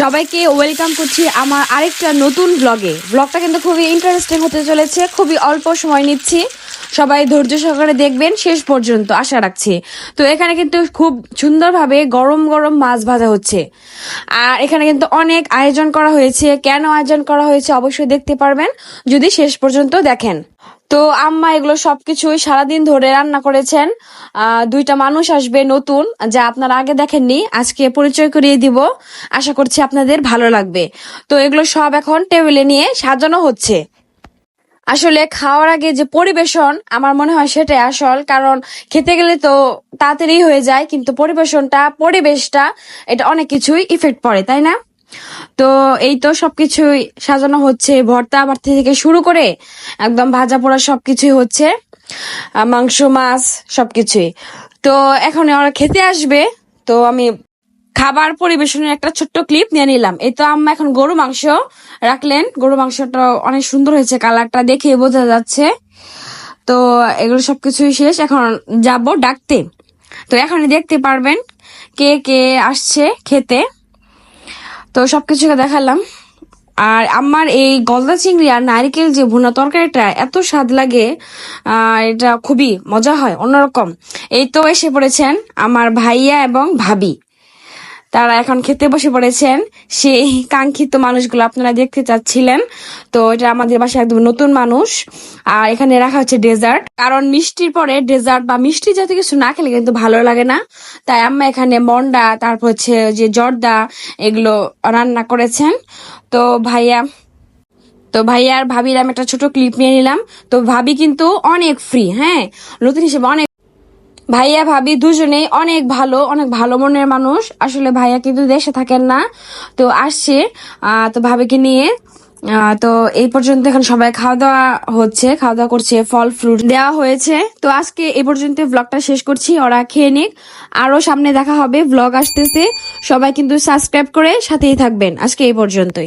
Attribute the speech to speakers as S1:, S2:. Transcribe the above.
S1: সবাইকে ওয়েলকাম করছি আমার আরেকটা নতুন ব্লগে ব্লগটা কিন্তু খুবই ইন্টারেস্টিং হতে চলেছে, খুবই অল্প সময় নিচ্ছি। সবাই ধৈর্য সহকারে দেখবেন, শেষ পর্যন্ত আশা রাখছি। তো এখানে কিন্তু খুব সুন্দরভাবে গরম গরম মাছ ভাজা হচ্ছে। আর এখানে কিন্তু অনেক আয়োজন করা হয়েছে। কেন আয়োজন করা হয়েছে অবশ্যই দেখতে পারবেন। যদি শেষ পর্যন্ত দেখেন। তো আম্মা এগুলো সবকিছুই সারাদিন ধরে রান্না করেছেন। দুইটা মানুষ আসবে নতুন, যা আপনারা আগে দেখেননি, আজকে পরিচয় করিয়ে দিব। আশা করছি আপনাদের ভালো লাগবে। তো এগুলো সব এখন টেবিলে নিয়ে সাজানো হচ্ছে। আসলে খাওয়ার আগে যে পরিবেশন, আমার মনে হয় সেটাই আসল, কারণ খেতে গেলে তো তাড়াতাড়ি হয়ে যায়, কিন্তু পরিবেশনটা, পরিবেশটা, এটা অনেক কিছুই ইফেক্ট পড়ে, তাই না? তো এই তো সবকিছুই সাজানো হচ্ছে, ভর্তা ভর্তি থেকে শুরু করে একদম ভাজা পোড়া সবকিছুই হচ্ছে মাংস, মাছ সবকিছুই। তো এখন ওরা খেতে আসবে, তো আমি খাবার পরিবেশনের একটা ছোট্ট ক্লিপ নিয়ে নিলাম। এই তো আম্মা এখন গরু মাংস রাখলেন। গরু মাংসটা অনেক সুন্দর হয়েছে, কালারটা দেখে বোঝা যাচ্ছে। তো এগুলো সবকিছুই শেষ, এখন যাব ডাকতে। তো এখনই দেখতে পারবেন কে কে আসছে খেতে। তো সব সবকিছুকে দেখালাম। আর আমার এই গলদা চিংড়ি আর নারিকেল যে ভুনা তরকারিটা এত স্বাদ লাগে এটা খুবই মজা হয়, অন্যরকম। এই তো এসে পড়েছেন আমার ভাইয়া এবং ভাবি। তারা এখন খেতে বসে পড়েছেন। সেই কাঙ্ক্ষিত মানুষগুলো আপনারা দেখতে চাচ্ছিলেন। তো এটা আমাদের বাসায় একদম নতুন মানুষ। আর এখানে রাখা হচ্ছে ডেজার্ট। কারণ মিষ্টির পরে ডেজার্ট বা মিষ্টি জাতীয় কিছু না খেলে কিন্তু ভালো লাগে না। তাই আম্মা এখানে মন্ডা, তারপর হচ্ছে যে জর্দা, এগুলো রান্না করেছেন। তো ভাইয়া তো ভাইয়া আর ভাবির আমি একটা ছোট ক্লিপ নিয়ে নিলাম। তো ভাবি কিন্তু অনেক ফ্রি হ্যাঁ? নতুন হিসেবে অনেক ভাইয়া ভাবি দুজনেই অনেক ভালো অনেক ভালো মনের মানুষ। আসলে ভাইয়া কিন্তু দেশে থাকেন না। তো আসছে তো ভাবিকে নিয়ে। তো এই পর্যন্ত এখন সবাই খাওয়া দাওয়া হচ্ছে খাওয়া দাওয়া করছে, ফল ফ্রুট দেওয়া হয়েছে। তো আজকে এই পর্যন্ত ব্লগটা শেষ করছি, ওরা খেয়ে নিক। আরও সামনে দেখা হবে ব্লগ আসতেছে। সবাই কিন্তু সাবস্ক্রাইব করে সাথেই থাকবেন, আজকে এই পর্যন্তই।